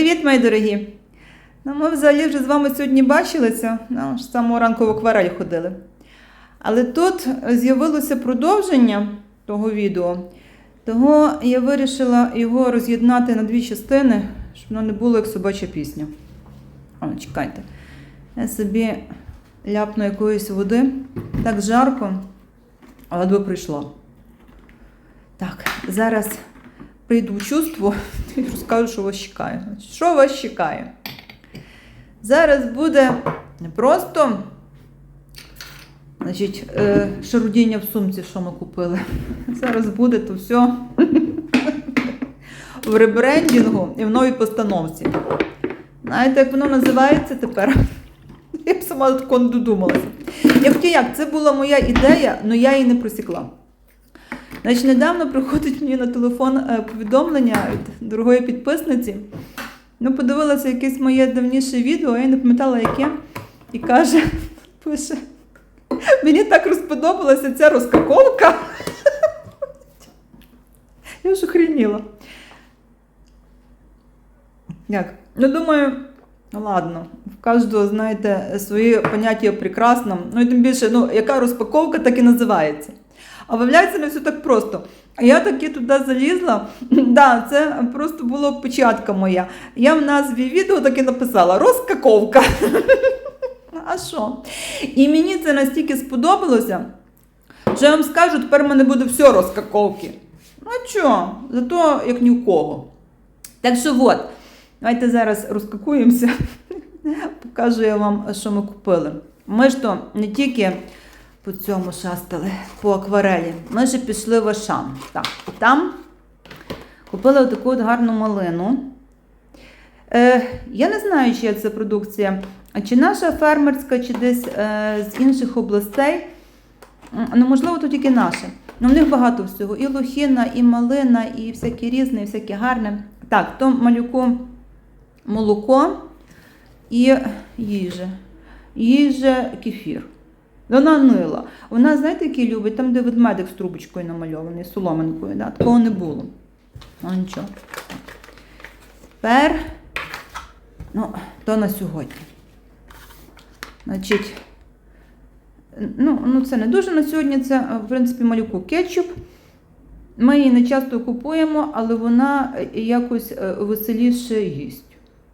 Привіт, мої дорогі! Ну, ми взагалі вже з вами сьогодні бачилися, ну, з самого ранку в акварель ходили. Але тут з'явилося продовження того відео, того я вирішила його роз'єднати на дві частини, щоб воно не було як собача пісня. О, чекайте. Я собі ляпну якоїсь води. Так жарко, але би прийшла. Так, зараз прийду в чувство і розкажу, що вас чекає. Що вас чекає? Зараз буде не просто значить, е, шарудіння в сумці, що ми купили. Зараз буде то все в ребрендінгу і в новій постановці. Знаєте, як воно називається тепер? Я б сама такого не додумалася. Як як, це була моя ідея, але я її не просікла. Значить, недавно приходить мені на телефон е, повідомлення від дорогої підписниці. Ну, подивилася якесь моє давніше відео, я не пам'ятала яке, і каже, пише, мені так розподобалася ця розкаковка. Я ж охреніла. Як? Ну, думаю, ладно, в кожного, знаєте, свої поняття прекрасно. Ну і тим більше, ну, яка розпаковка, так і називається. А виявляється, не все так просто. А я таки туди залізла. Да, це просто була початка моя. Я в назві відео таки написала розкаковка. А що? І мені це настільки сподобалося, що я вам скажу, тепер в мене буде все розкаковки. Ну а що? Зато як ні в кого. Так що от, давайте зараз розкакуємося. Покажу я вам, що ми купили. Ми ж то не тільки по цьому шастали, по акварелі. Ми ж пішли в Ашан. Так, там купили таку от гарну малину. Е, я не знаю, чия це продукція, чи наша фермерська, чи десь е, з інших областей. Ну, можливо, то тільки наше. Ну, в них багато всього. І лохіна, і малина, і всяке різне, і всяке гарне. Так, то малюку молоко і їжа. Їжа кефір. Вона нила. Вона, знаєте, який любить, там, де ведмедик з трубочкою намальований, соломинкою. Да? Такого не було. Ну нічого. Тепер, ну, то на сьогодні. Значить, ну, ну це не дуже на сьогодні, це, в принципі, малюку кетчуп. Ми її не часто купуємо, але вона е, якось е, веселіше їсть.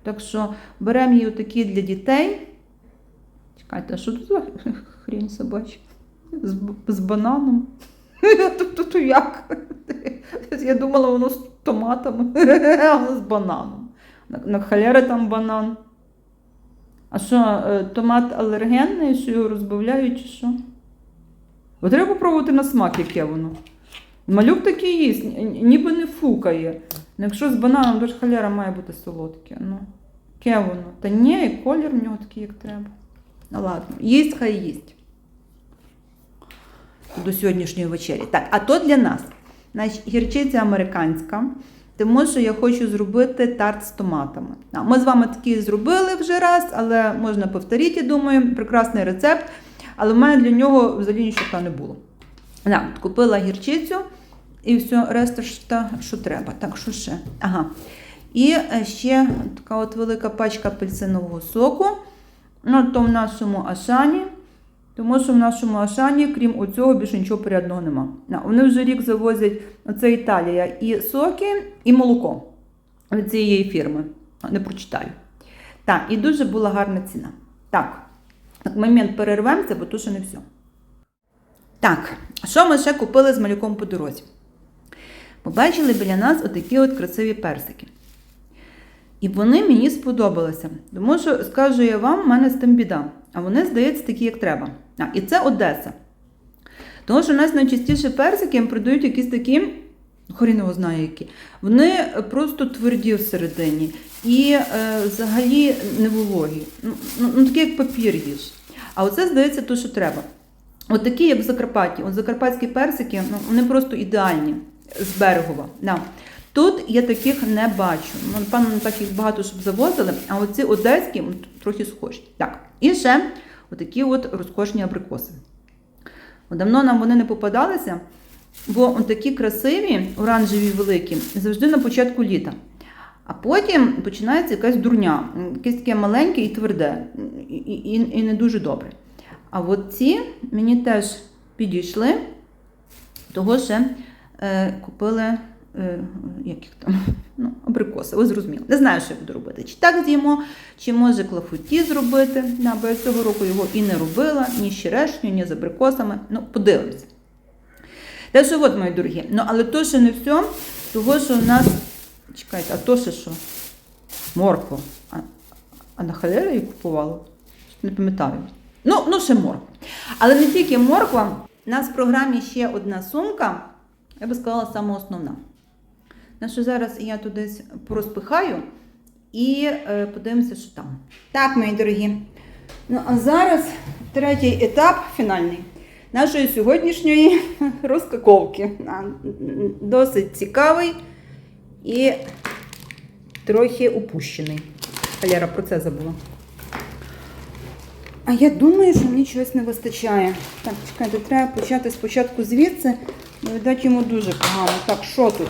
Так що беремо її такі для дітей. Чекайте, що тут хрінь собача? З, з бананом. Тобто то як? Я думала, воно з томатами, а воно з бананом. На, на халери там банан. А що, е, томат алергенний, що його розбавляють, чи що? От треба попробувати на смак, яке воно. Малюк такий їсть, ніби не фукає. Ну, якщо з бананом, то ж халяра має бути солодке. Ну, яке воно? Та ні, і колір в нього такий, як треба. Ну ладно, їсть, хай їсть. До сьогоднішньої вечері. Так, а то для нас. Значить, гірчиця американська, тому що я хочу зробити тарт з томатами. Ми з вами такі зробили вже раз, але можна повторити, думаю, прекрасний рецепт. Але в мене для нього взагалі нічого не було. От купила гірчицю і все, решта, що- що треба. Так, що ще? Ага. І е, ще така от велика пачка апельсинового соку. Ну, то в нашому Ашані. Тому що в нашому Ашані, крім оцього, більше нічого порядного нема. Вони вже рік завозять, це Італія, і соки, і молоко від цієї фірми. Не прочитаю. Так, і дуже була гарна ціна. Так момент перервемося, бо то ще не все. Так, що ми ще купили з малюком по дорозі? Побачили біля нас отакі от красиві персики. І вони мені сподобалися. Тому що, скажу я вам, в мене з тим біда. А вони, здається, такі, як треба. А, і це Одеса. Тому що у нас найчастіше персики продають якісь такі, хрін його знає які. Вони просто тверді всередині. І е, взагалі не вологі. Ну, ну, ну, такі, як папір їж. А оце, здається, то, що треба. От такі, як в Закарпатті. От закарпатські персики, ну, вони просто ідеальні з берегова. Да. Тут я таких не бачу. Ну, напевно, так їх багато, щоб завозили, а оці одеські трохи схожі. Так, і ще отакі от розкошні абрикоси. Давно нам вони не попадалися, бо такі красиві, оранжеві великі, завжди на початку літа. А потім починається якась дурня, якесь таке маленьке і тверде, і, і, і не дуже добре. А от ці мені теж підійшли, того ще е, купили, е, як їх там, ну, абрикоси, ви зрозуміли. Не знаю, що я буду робити. Чи так з'їмо, чи може клафуті зробити. Да, бо я цього року його і не робила, ні з черешню, ні з абрикосами. Ну, подивимося. Те, що от, мої дорогі. Ну, але то ще не все, того, що в нас. Чекайте, а то ще що? Морква. А, а на халері її купувала? Не пам'ятаю. Ну, ну, ще морква. Але не тільки морква, у нас в програмі ще одна сумка, я би сказала, саме основна. На що зараз я туди порозпихаю і е, подивимося, що там. Так, мої дорогі. Ну, а зараз третій етап фінальний нашої сьогоднішньої розкаковки. Досить цікавий і трохи упущений. Валера про це забула. А я думаю, що мені чогось не вистачає. Так, чекайте, треба почати спочатку звідси, видать йому дуже погано. Так, що тут?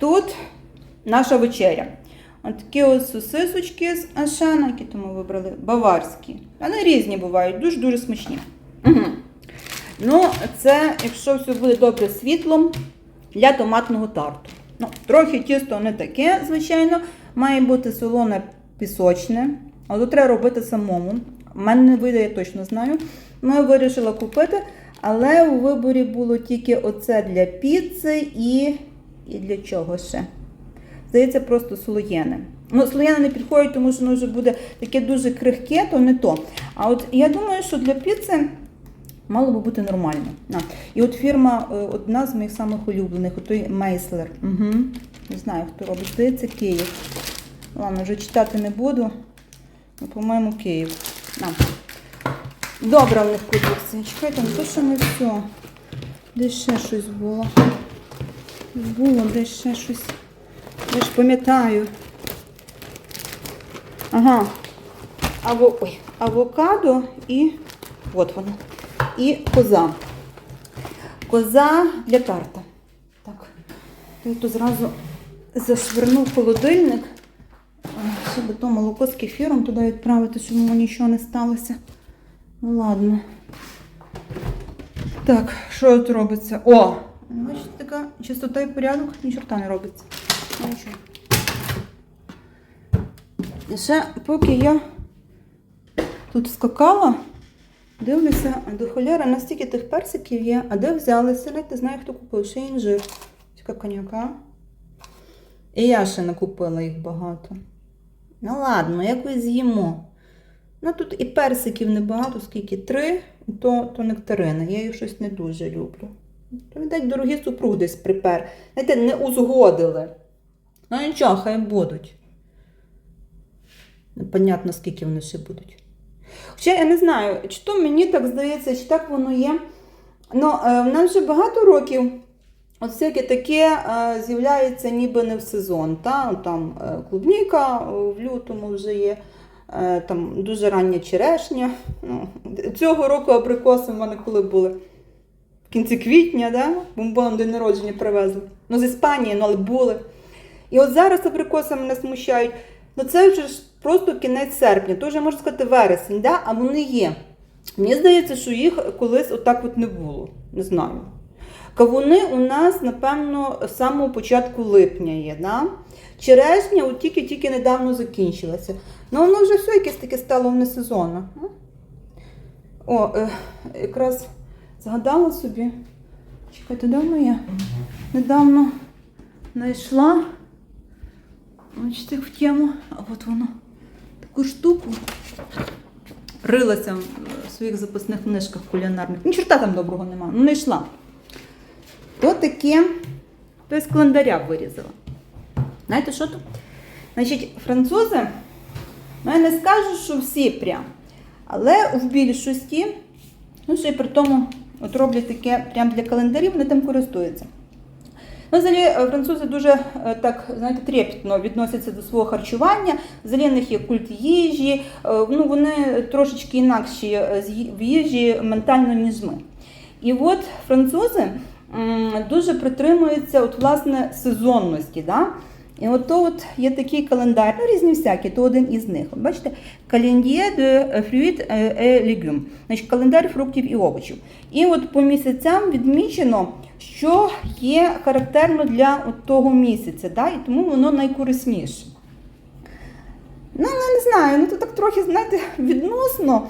Тут наша вечеря. От такі ось сосисочки з Ашана, які тому вибрали, баварські. Вони різні бувають, дуже-дуже смачні. Угу. Ну, це, якщо все буде добре світлом, для томатного тарту. Ну, трохи тісто не таке, звичайно, має бути солоне пісочне, але треба робити самому. У мене не вийде, я точно знаю. Ну, я вирішила купити, але у виборі було тільки оце для піци і, і для чого ще. Здається, просто слоєне. Ну, слоєне не підходить, тому що воно вже буде таке дуже крихке, то не то. А от я думаю, що для піци мало би бути нормально. А, і от фірма е, одна з моїх самих улюблених, отой Мейслер. Угу. Не знаю, хто робить. Здається, Київ. Ладно, вже читати не буду. Ну, по-моєму, Київ. На. Добра в них продукція. Чекайте, ну то що не все. Десь ще щось було. Було десь ще щось. Я ж пам'ятаю. Ага. Аво... Ой. Авокадо і. От воно. І коза. Коза для тарта. Так. Я тут зразу зашвернув холодильник. Щоб то молоко з кефіром туди відправити, щоб йому нічого не сталося. Ну ладно. Так, що тут робиться? О! Бачите, така чистота і порядок, ні чорта не робиться. Ну, нічого. І ще поки я тут скакала, дивлюся, до холяри настільки тих персиків є, а де взялися, навіть не знаю, хто купив, ще інжир. Така коньяка. І я ще не купила їх багато. Ну ладно, якось з'їмо. Ну тут і персиків небагато, скільки три, то, то нектарини. Я їх щось не дуже люблю. То, дорогі супруг десь припер. Знаєте, не узгодили. Ну нічого, хай будуть. Непонятно, скільки вони ще будуть. Хоча я не знаю, чи то мені так здається, чи так воно є. Ну, е, в нас вже багато років от всяке таке е, з'являється ніби не в сезон. Та? Там е, клубніка в лютому вже є, там дуже рання черешня. Ну, цього року абрикоси в мене коли були? Кінці квітня, да? бомбоном день народження привезли. Ну, з Іспанії, ну, але були. І от зараз абрикоси мене смущають. Ну це вже ж просто кінець серпня, то вже можна сказати вересень, да? а вони є. Мені здається, що їх колись отак от не було. Не знаю. Кавуни у нас, напевно, з самого початку липня є. Да? Черешня от тільки-тільки недавно закінчилася. Ну, воно вже все якесь таке стало не сезонно. О, е, якраз згадала собі. Чекайте, давно я недавно знайшла. Бачите, в тему, а от воно таку штуку рилася в своїх записних книжках кулінарних. Ні чорта там доброго нема, ну не йшла. То таке, то з календаря вирізала. Знаєте, що тут? Значить, французи, ну я не скажу, що всі прям, але в більшості, ну ще й при тому от роблять таке прям для календарів, вони тим користуються. Ну, взагалі, е, французи дуже е, так, знаєте, трепетно відносяться до свого харчування. Взагалі в них є культ їжі. е, Ну, вони трошечки інакші в їжі ментально, ніж ми. І от французи дуже притримуються от, власне, сезонності. Да? І от то от є такий календар, ну різні всякі, то один із них. От бачите, календар de fruits et légumes, значить календар фруктів і овочів. І от по місяцям відмічено, що є характерно для от того місяця, да? і тому воно найкорисніше. Ну, ну, не знаю, ну то так трохи, знаєте, відносно,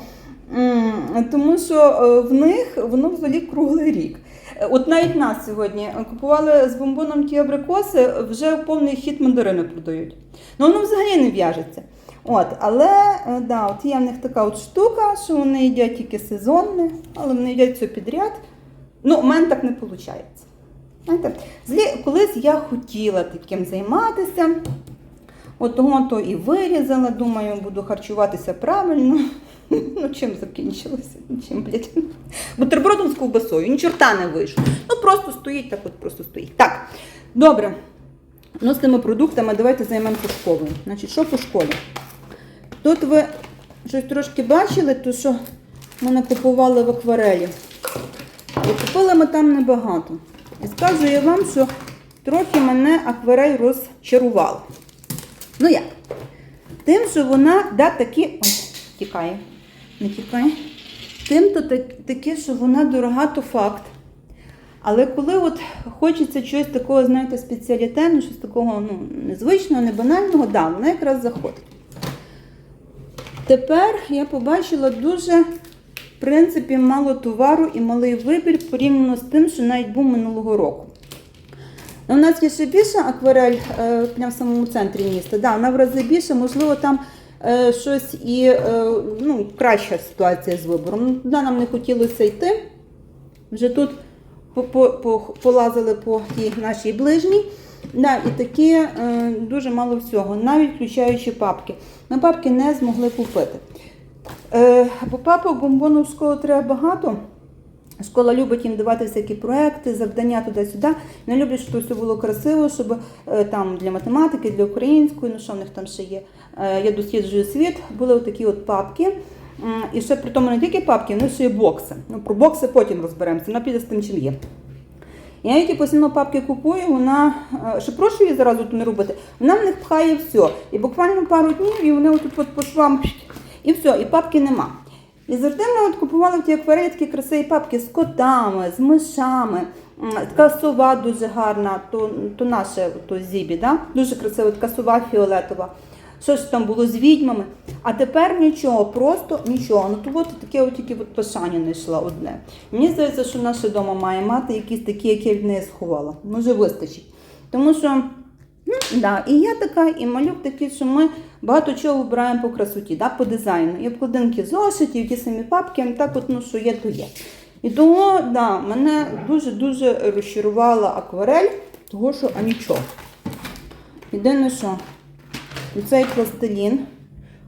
тому що е, в них воно взагалі круглий рік. От навіть нас сьогодні купували з бомбоном ті абрикоси, вже в повний хід мандарини продають. Ну воно взагалі не в'яжеться. От, але е, да, от є в них така от штука, що вони їдять тільки сезонне, але вони їдять все підряд. Ну, у мене так не виходить. Знаєте, злі- колись я хотіла таким займатися. От того то і вирізала, думаю, буду харчуватися правильно. Ну, чим закінчилося? Чим, блядь? Бутербродом з ковбасою, ні чорта не вийшло. Ну, просто стоїть, так от просто стоїть. Так, добре. Ну, з тими продуктами давайте займемося школою. Значить, що по школі? Тут ви щось трошки бачили, то що ми накупували в акварелі. І купили ми там небагато. І скажу вам, що трохи мене акварель розчарувала. Ну як? Тим, що вона да, такі. Ой, тікає. Не тікає. Тим, то таке, що вона дорога, то факт. Але коли от хочеться чогось такого, знаєте, спеціалітетного, щось такого ну, незвичного, не банального, да, вона якраз заходить. Тепер я побачила дуже, в принципі, мало товару і малий вибір порівняно з тим, що навіть був минулого року. Ну, У нас є ще більше акварель е, прямо в самому центрі міста. Да, вона в рази більше, можливо, там щось і е, ну, краща ситуація з вибором. Туди нам не хотілося йти. Вже тут по, по, по, полазили по тій нашій ближній. Да, і такі е, дуже мало всього, навіть включаючи папки. Ми папки не змогли купити. Е, бо папок бомбону в треба багато. Школа любить їм давати всякі проекти, завдання туди-сюди. Не люблять, щоб все було красиво, щоб е, там для математики, для української, ну що в них там ще є. Е, я досліджую світ, були такі от папки. І ще при тому не тільки папки, але ще й бокси. Ну, про бокси потім розберемося, вона піде з тим, чим є. Я її постійно папки купую, вона е, ще прошу її то не робити. Вона в них пхає все. І буквально пару днів, і вони отут по швам, і все, і папки нема. І завжди ми от купували в ті акварелі такі красиві папки з котами, з мишами. Така сова дуже гарна, то, то наше то зібі, да? дуже красива, така сова фіолетова. Що ж там було з відьмами? А тепер нічого, просто нічого. Ну то от таке от тільки от пошання знайшла одне. Мені здається, що наша дома має мати якісь такі, які я від неї сховала. Може вистачить. Тому що Ну, да. І я така, і малюк такий, що ми багато чого вибираємо по красоті, да, по дизайну. І обкладинки зошитів, ті самі папки, так от, ну, що є, то є. І тому да, мене дуже-дуже розчарувала акварель, того що а нічого. Єдине, що цей пластилін,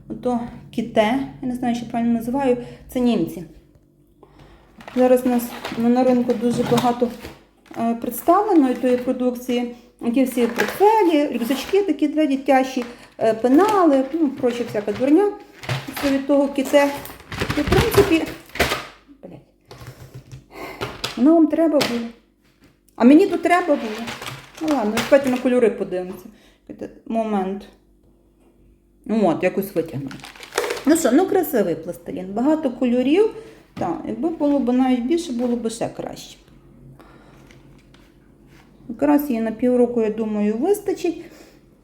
ото кіте, я не знаю, що правильно називаю, це німці. Зараз у нас на ринку дуже багато е, представленої тої продукції. Ті всі портфелі, рюкзачки такі для дитячі, пенали, ну, проче всяка дурня. Це від того кіте. І, в принципі, блядь, воно вам треба було. А мені тут треба було. Ну ладно, давайте на кольори подивимося. Момент. Ну от, якось витягнули. Ну що, ну красивий пластилін. Багато кольорів. Так, якби було б навіть більше, було б ще краще. Якраз її на півроку, я думаю, вистачить.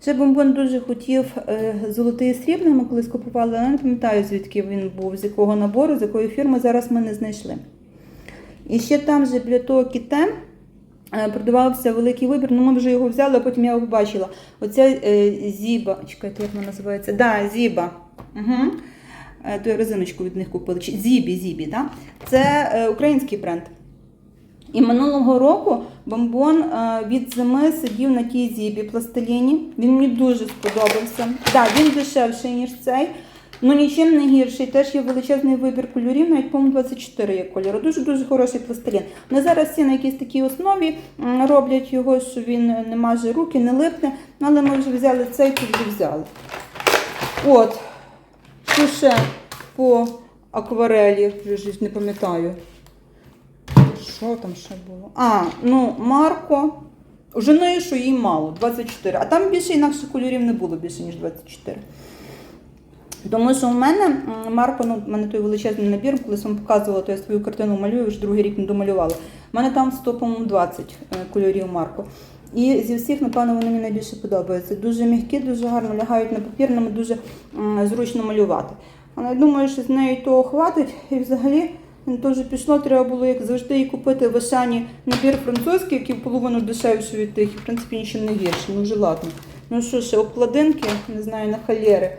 Ще бомбон дуже хотів е, золотий і срібний, ми колись купували, але не пам'ятаю, звідки він був, з якого набору, з якої фірми, зараз ми не знайшли. І ще там же біля того кіте е, продавався великий вибір, ну ми вже його взяли, а потім я його побачила. Оця е, зіба, чекайте, як вона називається? Да, зіба. Угу. То я резиночку від них купили. Зібі, Зібі, да? це український бренд. І минулого року бомбон е, від зими сидів на тій зібі пластиліні. Він мені дуже сподобався. Так, він дешевший, ніж цей. Ну нічим не гірший. Теж є величезний вибір кольорів, навіть по-моєму 24 є кольору. Дуже-дуже хороший пластилін. Вони зараз всі на якійсь такій основі роблять його, що він не маже руки, не липне. Ну, але ми вже взяли цей, то вже взяли. От. Ще по акварелі, вже не пам'ятаю. Що там ще було? А, ну, Марко. Женою, що їй мало, 24. А там більше інакших кольорів не було більше, ніж 24. Тому що в мене Марко, ну, в мене той величезний набір, коли вам показувала, то я свою картину малюю, вже другий рік не домалювала. У мене там 100, по-моєму, 20 е, кольорів Марко. І зі всіх, напевно, вони мені найбільше подобаються. Дуже м'які, дуже гарно лягають на папір, ними дуже зручно малювати. Але я думаю, що з нею того хватить. І взагалі то вже пішло, треба було, як завжди, їй купити в Ашані набір французький, який в половину дешевший від тих, і в принципі нічим не гірше. Ну вже ладно. Ну що ще, обкладинки, не знаю, на халєри.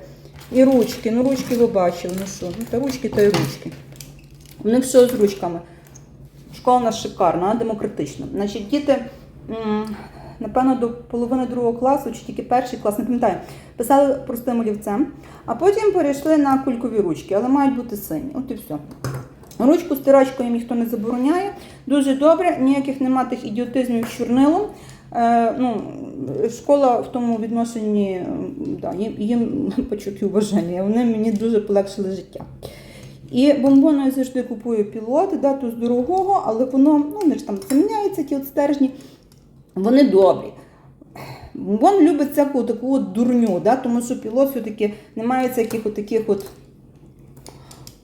І ручки. Ну ручки ви бачили. Ну що, ну та ручки та й ручки. У них все з ручками. Школа у нас шикарна, вона демократична. Значить, діти, напевно, до половини другого класу, чи тільки перший клас, не пам'ятаю, писали простим олівцем, а потім перейшли на кулькові ручки, але мають бути сині. От і все. Ручку стирачкою їм ніхто не забороняє. Дуже добре, ніяких нема тих ідіотизмів з чорнилом. Е, ну, школа в тому відношенні да, їм, їм почуттю вважання. Вони мені дуже полегшили життя. І бомбону я завжди купую пілот, да, з дорогого, але воно, ну, вони ж там заміняються, ті от стержні, вони добрі. Бомбон любить всяку таку от дурню, да, тому що пілот все-таки не має всяких от таких от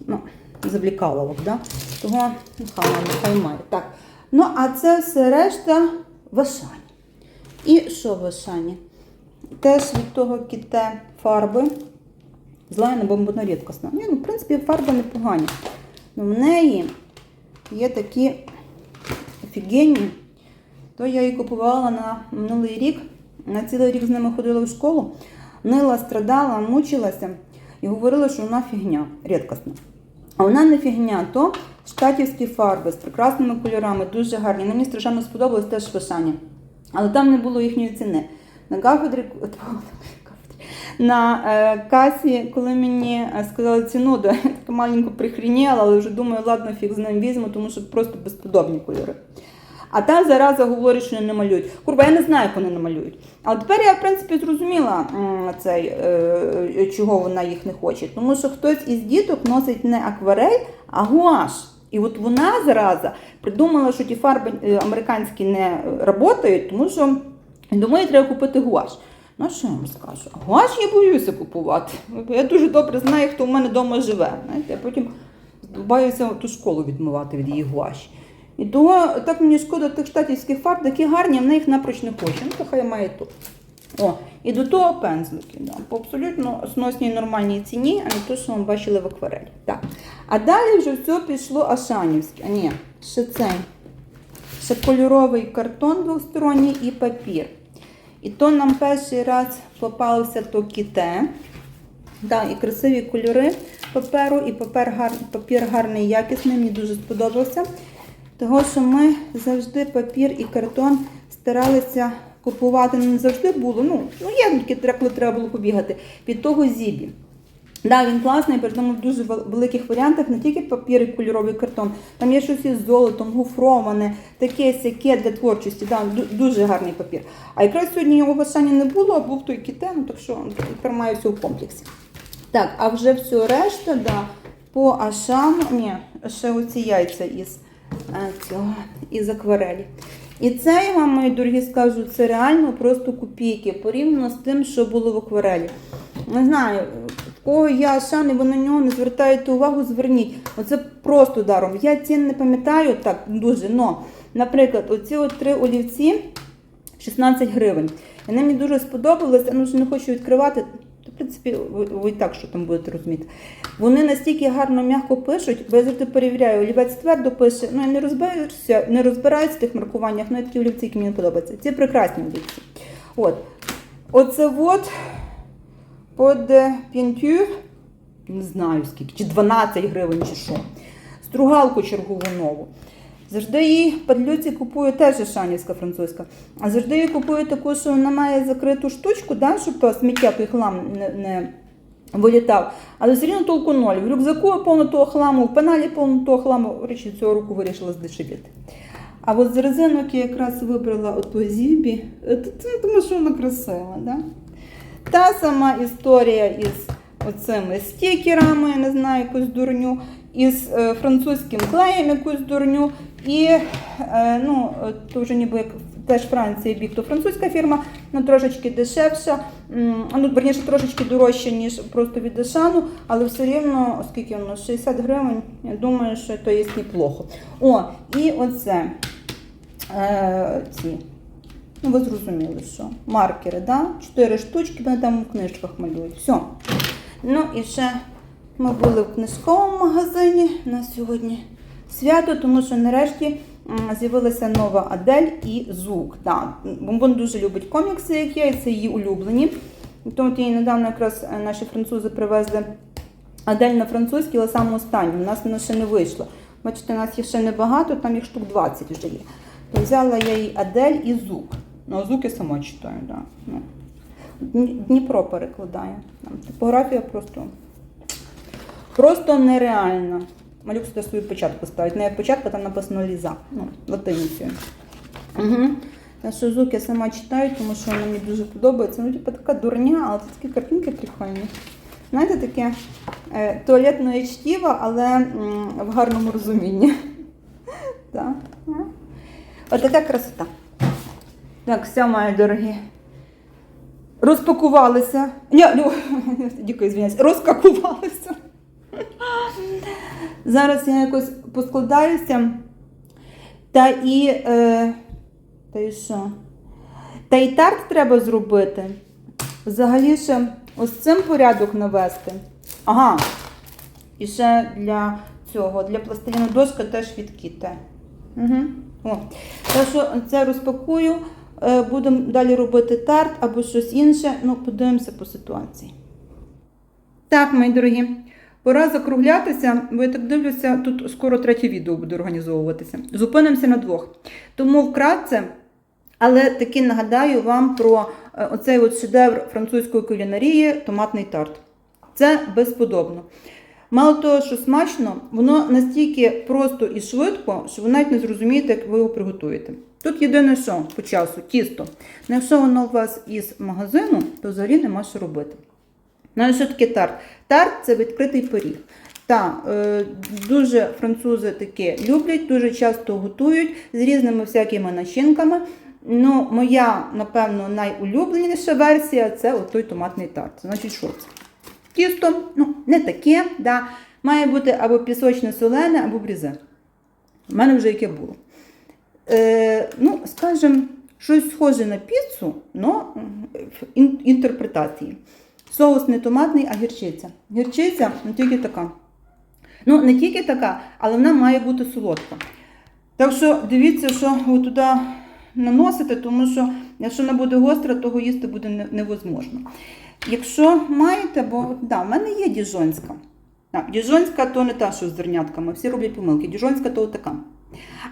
ну, завлікаловок, да? Того нехай, нехай має. Так. Ну, а це все решта в. І що в Ашані? Теж від того кіте фарби. Злайна бомбона рідкосна. Ні, ну, в принципі, фарби непогані. Ну, в неї є такі офігенні. То я її купувала на минулий рік. На цілий рік з ними ходила в школу. Нила, страдала, мучилася і говорила, що вона фігня, рідкосна. А вона не фігня, то штатівські фарби з прекрасними кольорами, дуже гарні. Мені страшенно сподобалось теж Шашані. Але там не було їхньої ціни. На кафедрі, на е, касі, коли мені е, сказали ціну, да, я така маленько прихрініла, але вже думаю, ладно, фіг з ним візьму, тому що просто безподобні кольори. А та зараза говорить, що не малюють. Курва, я не знаю, як вони не малюють. Але тепер я, в принципі, зрозуміла цей, е, чого вона їх не хоче. Тому що хтось із діток носить не акварель, а гуаш. І от вона зараза придумала, що ті фарби е, американські не працюють, тому що думаю, треба купити гуаш. Ну, що я вам скажу? Гуаш я боюся купувати. Я дуже добре знаю, хто в мене вдома живе. Знаєте, я потім боюся ту школу відмивати від її гуаші. І того так мені шкода тих штатівських фарб, такі гарні, в них напроч не хочу. Ну, то хай має тут. О, і до того пензлики. Да, по абсолютно сносній нормальній ціні, а не то, що ми бачили в акварелі. Так. А далі вже все пішло Ашанівське. А ні, ще цей. Ще кольоровий картон двосторонній і папір. І то нам перший раз попався то кіте. Да, і красиві кольори паперу, і папір, гар, папір гарний, якісний, мені дуже сподобався. Того, що ми завжди папір і картон старалися купувати. Ну, не завжди було. Ну, ну є тре- коли треба було побігати. Від того зібі. Да, він класний, причому в дуже великих варіантах, не тільки папір і кольоровий картон, там є щось із золотом, гофроване, таке сяке для творчості. Да, дуже гарний папір. А якраз сьогодні його в Ашані не було, а був той кіте, ну так що тепер маю все в комплексі. Так, а вже все решта, да, по Ашану, ні, ще оці яйця із, цього, із акварелі. І це я вам, мої дорогі, скажу, це реально просто копійки порівняно з тим, що було в акварелі. Не знаю, в кого є Ашан, і ви на нього не звертаєте увагу, зверніть. Оце просто даром. Я цін не пам'ятаю так дуже, но, наприклад, оці от три олівці 16 гривень. Вони мені дуже сподобалися, ну не хочу відкривати. В принципі, ви, ви так що там будете розуміти. Вони настільки гарно м'яко пишуть, бо я завжди перевіряю, олівець твердо пише. Ну я не розбираюся, не розбираюся в тих маркуваннях, ну я такі олівці, які мені подобаються. Ці прекрасні олівці. От. Оце от под пінтюр, не знаю скільки, чи 12 гривень, чи що. Стругалку чергову нову. Завжди її падлюці купую теж шанівська французька. А завжди її купую таку, що вона має закриту штучку, да, щоб то сміття той хлам не, не вилітав. Але все рівно толку ноль. В рюкзаку повно того хламу, в пеналі повно того хламу. Речі, цього року вирішила здешевіти. А от з резинок я якраз вибрала ото зібі, е, тому що вона красива. Да? Та сама історія із оцими стікерами, я не знаю, якусь дурню, із е, французьким клеєм якусь дурню. І е, ну, то вже ніби як теж Франції бік, то французька фірма, ну трошечки дешевша, ну верніше трошечки дорожча, ніж просто від Дешану, але все рівно, оскільки воно 60 гривень, я думаю, що то є неплохо. О, і оце е, ці. Ну, ви зрозуміли, що маркери, да? Чотири штучки, вони там в книжках малюють. Все. Ну і ще ми були в книжковому магазині на сьогодні свято, тому що нарешті з'явилася нова Адель і Зук. Бомбон дуже любить комікси, як я, і це її улюблені. Тому от недавно якраз е, наші французи привезли Адель на французький, але саме останню. У нас вона ще не вийшла. Бачите, у нас їх ще небагато, там їх штук 20 вже є. То взяла я їй Адель і Зук. Ну, Зук я сама читаю, да. Ну. Дніпро перекладає. Там типографія просто, просто нереальна. Малюк сюди свою початку ставить. Не як початку, там написано Ліза. Ну, латиницею. Угу. Що я сама читаю, тому що вона мені дуже подобається. Ну, типу, така дурня, але це такі картинки прикольні. Знаєте, таке е, туалетне чтіво, але м, в гарному розумінні. Так. Ага. Отака красота. Так, все, мої дорогі. Розпакувалися. Ні, ну, дякую, звиняюсь, розкакувалися. Зараз я якось поскладаюся. Та і. Е, та і що? Та і тарт треба зробити. Взагалі ще ось цим порядок навести. Ага. І ще для цього, для пластиліну дошка теж від кіте. Угу. Так що це розпакую. Е, Будемо далі робити тарт або щось інше. Ну, подивимося по ситуації. Так, мої дорогі, пора закруглятися, бо я так дивлюся, тут скоро третє відео буде організовуватися. Зупинимося на двох. Тому вкратце, але таки нагадаю вам про е, оцей от шедевр французької кулінарії томатний тарт. Це безподобно. Мало того, що смачно, воно настільки просто і швидко, що ви навіть не зрозумієте, як ви його приготуєте. Тут єдине, що по часу тісто. Якщо воно у вас із магазину, то взагалі нема що робити. Ну, а що таке тарт? Тарт це відкритий пиріг. Та е, дуже французи таке люблять, дуже часто готують з різними всякими начинками. Ну, моя, напевно, найулюбленіша версія це той томатний тарт. Значить, що це? Тісто, ну, не таке, да. має бути або пісочне солене, або брізе. У мене вже яке було. Е, ну, скажімо, щось схоже на піцу, але в інтерпретації. Соус не томатний, а гірчиця. Гірчиця ну, тільки така. Ну, не тільки така, але вона має бути солодка. Так що дивіться, що ви туди наносите, тому що якщо вона буде гостра, то їсти буде невозможно. Якщо маєте, бо да, в мене є діжонська. А, діжонська то не та, що з зернятками, всі роблять помилки. Діжонська то така.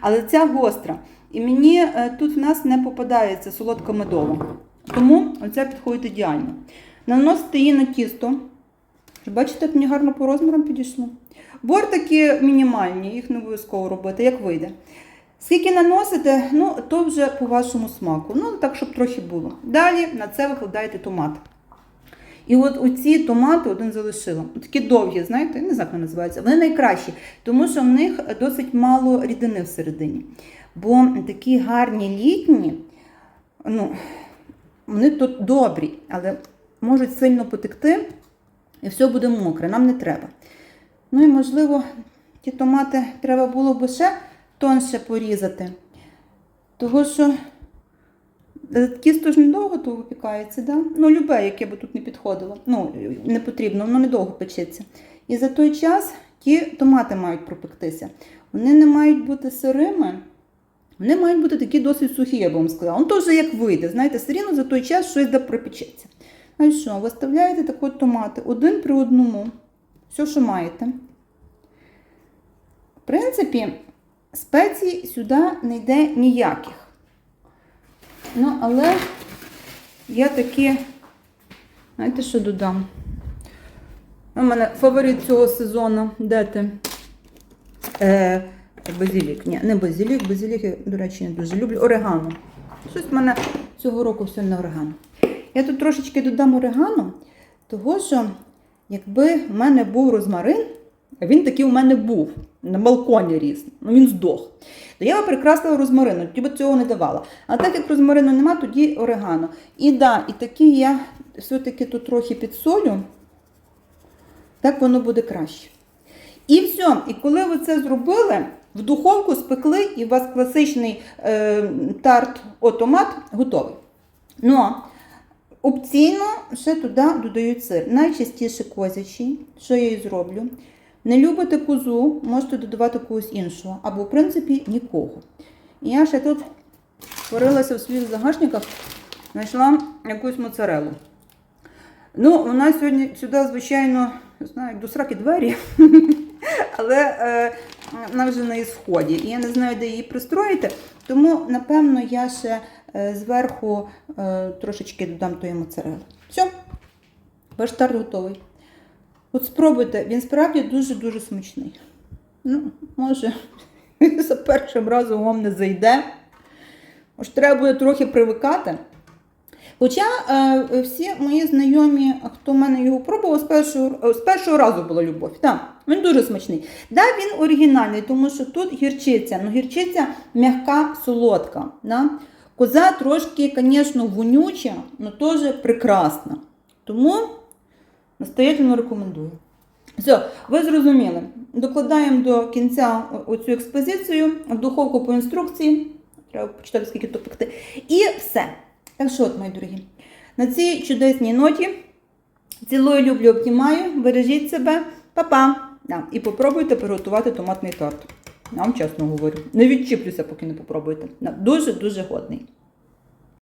Але ця гостра. І мені е, тут в нас не попадається солодка медова. Тому оця підходить ідеально. Наносите її на тісто. Бачите, як мені гарно по розмірам підійшло. Бортики мінімальні, їх не обов'язково робити, як вийде. Скільки наносите, ну то вже по вашому смаку. Ну, так, щоб трохи було. Далі на це викладаєте томат. І от оці томати один залишила. Такі довгі, знаєте, не знаю, як вони називаються. Вони найкращі, тому що в них досить мало рідини всередині. Бо такі гарні літні, ну, вони тут добрі, але можуть сильно потекти, і все буде мокре, нам не треба. Ну і можливо, ті томати треба було б ще тонше порізати. Того що е, тісто ж недовго то випікається, да? ну любе, яке би тут не підходило. Ну, не потрібно, воно недовго печеться. І за той час ті томати мають пропектися. Вони не мають бути сирими. Вони мають бути такі досить сухі, я б вам сказала. То вже як вийде, знаєте, все рівно за той час щось да припечеться. Ну що, виставляєте так от томати один при одному. Все, що маєте. В принципі, спецій сюди не йде ніяких. Ну, але я таки, знаєте, що додам? У мене фаворит цього сезону, де ти? Е, базилік. Ні, не базилік, базилік я, до речі, не дуже люблю. Орегано. Щось в мене цього року все на орегано. Я тут трошечки додам орегано, того що якби в мене був розмарин, Він такий у мене був. На балконі ріс. Ну він здох. То я його прикрасила розмарином, тоді б цього не давала. А так як розмарину нема, тоді орегано. І да, і такий я все-таки тут трохи підсолю, так воно буде краще. І все. І коли ви це зробили, в духовку спекли, і у вас класичний е, тарт отомат готовий. Ну, опційно ще туди додають сир. Найчастіше козячий, що я і зроблю. Не любите козу, можете додавати когось іншого, або, в принципі, нікого. І я ще тут порилася в своїх загашниках, знайшла якусь моцарелу. Ну, вона сьогодні сюди, звичайно, не знаю, до сраки двері, але е, вона вже на ісході. І я не знаю, де її пристроїти. Тому, напевно, я ще зверху е, трошечки додам тої моцарели. Все, ваш тарт готовий. От спробуйте, він справді дуже-дуже смачний. Ну, може, за першим разом вам не зайде. Ось треба буде трохи привикати. Хоча е, всі мої знайомі, хто в мене його пробував, з першого, з першого разу була любов. Так, він дуже смачний. Да, він оригінальний, тому що тут гірчиця. Ну, гірчиця м'яка, солодка. Да? Коза трошки, звісно, вонюча, але теж прекрасна. Тому настоятельно рекомендую. Все, ви зрозуміли. Докладаємо до кінця оцю експозицію в духовку по інструкції. Треба почитати, скільки тут пекти. І все. Так що, от, мої дорогі, на цій чудесній ноті цілую, люблю, обнімаю, бережіть себе, па-па. Да, і попробуйте приготувати томатний торт. Я вам чесно говорю. Не відчіплюся, поки не попробуєте. Дуже-дуже годний.